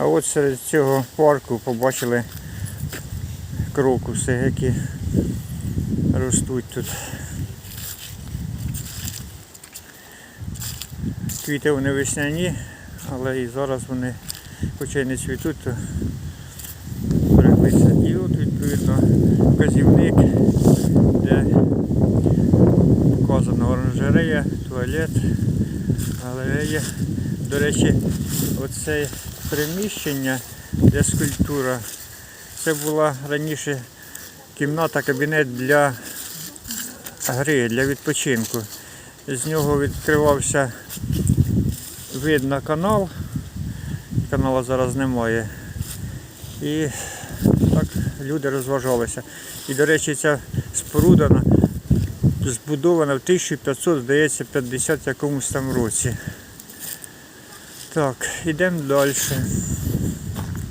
А от серед цього парку побачили крокуси, які ростуть тут. Квіти вони весняні, але і зараз вони, хоча й не цвітуть, то береглися. І от відповідно вказівник, де вказано оранжерея, туалет, галерея. До речі, оце приміщення, де скульптура, це була раніше кімната, кабінет для гри, для відпочинку. З нього відкривався вид на канал. Канала зараз немає. І так люди розважалися. І, до речі, ця споруда збудована в 1500, здається, 50 якомусь там році. Так, йдемо далі.